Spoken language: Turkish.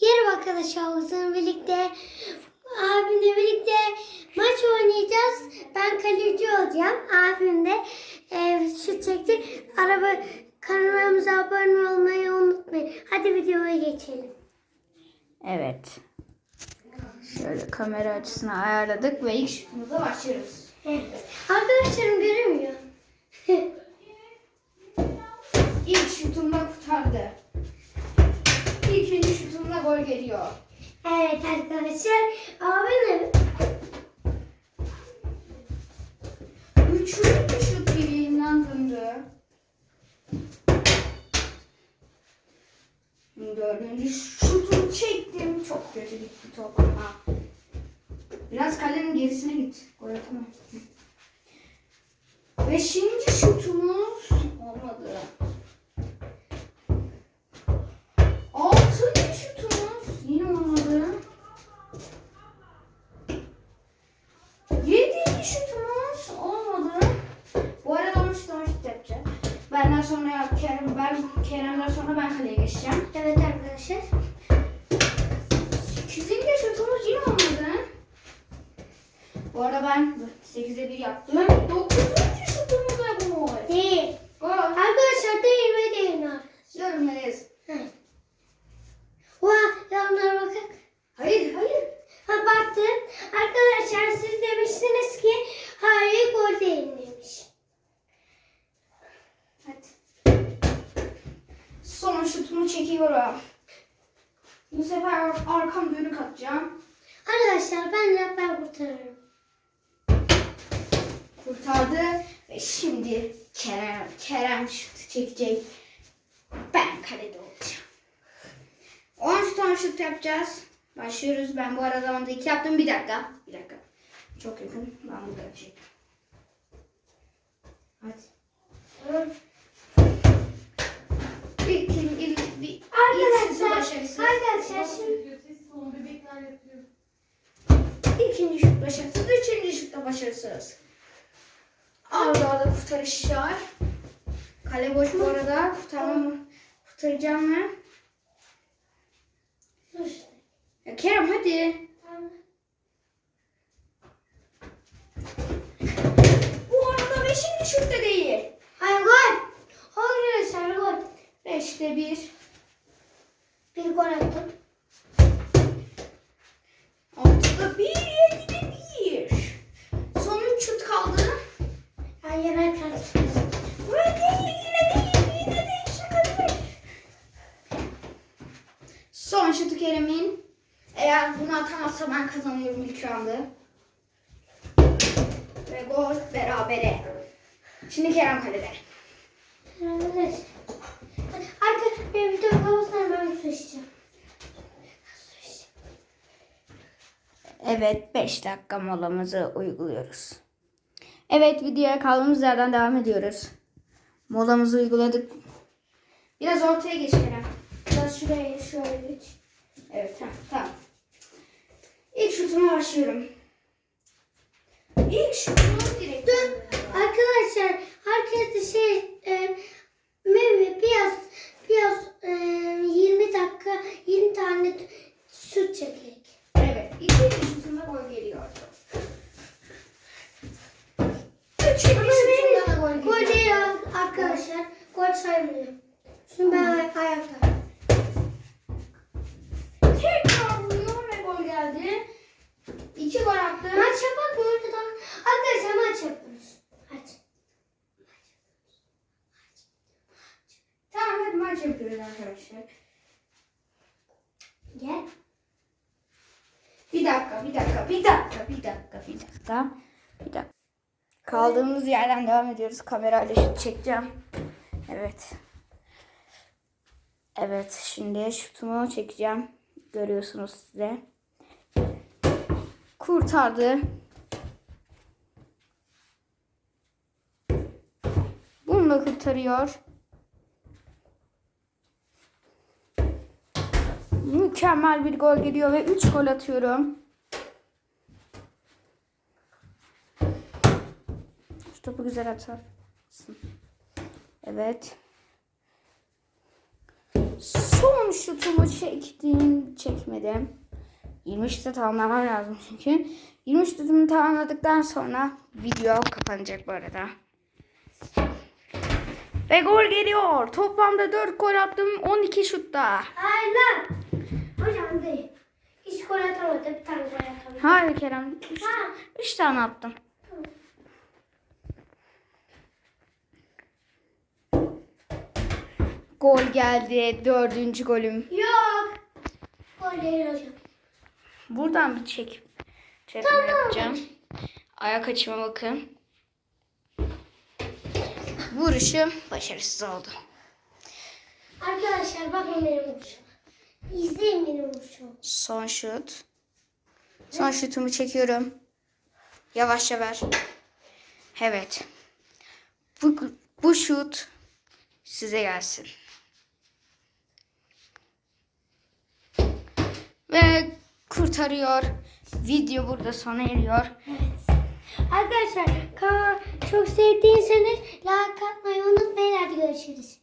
Yarım arkadaşlarımızla birlikte abimle birlikte maç oynayacağız. Ben kaleci olacağım. Abim de e, şut çekti. Araba kanalımıza abone olmayı unutmayın. Hadi videoya geçelim. Evet. Şöyle kamera açısını ayarladık ve ilk şutumuza başlıyoruz. Evet. Arkadaşlarım evet arkadaşlar. Abim Üçüncü şut bileğimden döndü. Dördüncü şutumu çektim. Çok kötü gitti top ama. Biraz kalenin gerisine git. Gol atamam. Beşinci şutumuz Benden sonra Kerem, ben Kerem'den sonra ben kaleye geçeceğim. Evet arkadaşlar. Kesinlikle şutumuz yine olmadı. Bu arada ben 8'e 1 yaptım. 9'u Bu sefer arkam dönük atacağım. Arkadaşlar ben ben kurtarırım. kurtardı ve şimdi Kerem Kerem şut çekecek. Ben kalede olacağım. 10 tane şut yapacağız. Başlıyoruz. Ben bu arada onda 2 yaptım. Bir dakika. Bir dakika. Çok yakın. Ben burada çekeyim. Hadi. Bir, iki, bir, bir, ilk şutu Arkadaşlar, başarısız. arkadaşlar şimdi İkinci şut başarısız. Üçüncü şut da başarısız. Arda arda kurtarışlar. Kale boş bu arada. Kurtarmam, kurtaracağım mı? Ya Kerem hadi. Bu arada beşinci şut da değil. Hayır gol. Arkadaşlar gol. Beşte bir. Bir gol attım. Altıda bir. Yedide bir. Son üç şut kaldı. Ben yenerken Ve değil yine değil. Yine değil. Şaka değil. Son şutu Kerem'in. Eğer bunu atamazsa ben kazanıyorum ilk roundu. Ve gol berabere. Şimdi Kerem kalede. Arkadaşlar. Arka bir video kapatsana ben su içeceğim. Su içeceğim. Evet 5 dakika molamızı uyguluyoruz. Evet videoya kaldığımız yerden devam ediyoruz. Molamızı uyguladık. Biraz ortaya geç Kerem. Biraz şuraya şöyle geç. Evet tamam. İlk şutuma başlıyorum. İlk şutumu direkt. Dön. Arkadaşlar herkes de şey e, Mehmet biraz biraz e, 20 dakika 20 tane süt çekecek. Evet. İkinci şutuma gol geliyor. Üçüncü şutuma da gol Gol geliyor. değil arkadaşlar. Gol saymıyor. Şimdi ben ay- ayakta. Tekrar vuruyor ve gol geldi. İki gol attı. Maç yapak mı orada da? Arkadaşlar maç yapıyoruz. Hadi. Tamam hadi maç yapıyoruz arkadaşlar. Gel. Bir dakika, bir dakika, bir dakika, bir dakika, bir dakika. Bir dakika. Kaldığımız yerden devam ediyoruz. Kamerayla şut çekeceğim. Evet. Evet, şimdi şutumu çekeceğim. Görüyorsunuz size. Kurtardı. Bunu da kurtarıyor. Mükemmel bir gol geliyor ve 3 gol atıyorum. Topu güzel atar. Evet. Son şutumu çektim. Çek çekmedim. 20 şutu tamamlamam lazım çünkü. 20 şutumu tamamladıktan sonra video kapanacak bu arada. Ve gol geliyor. Toplamda 4 gol attım 12 şutta. Hayır lan. Hocam değil. Hiç gol atamadı. Bir tane gol atamadı. Hayır Kerem. 3 Ha. tane attım. Gol geldi. Dördüncü golüm. Yok. Gol değil hocam. Buradan bir çek. Çekme Tamam. yapacağım. Ayak açıma bakın. Vuruşum başarısız oldu. Arkadaşlar bakın benim vuruşum. İzleyin benim vuruşumu. Son şut. Son şutumu çekiyorum. Yavaşça ver. Evet. Bu, bu şut size gelsin. Ve kurtarıyor. Video burada sona eriyor. Evet. Arkadaşlar kanalı çok sevdiyseniz like atmayı unutmayın. Hadi görüşürüz.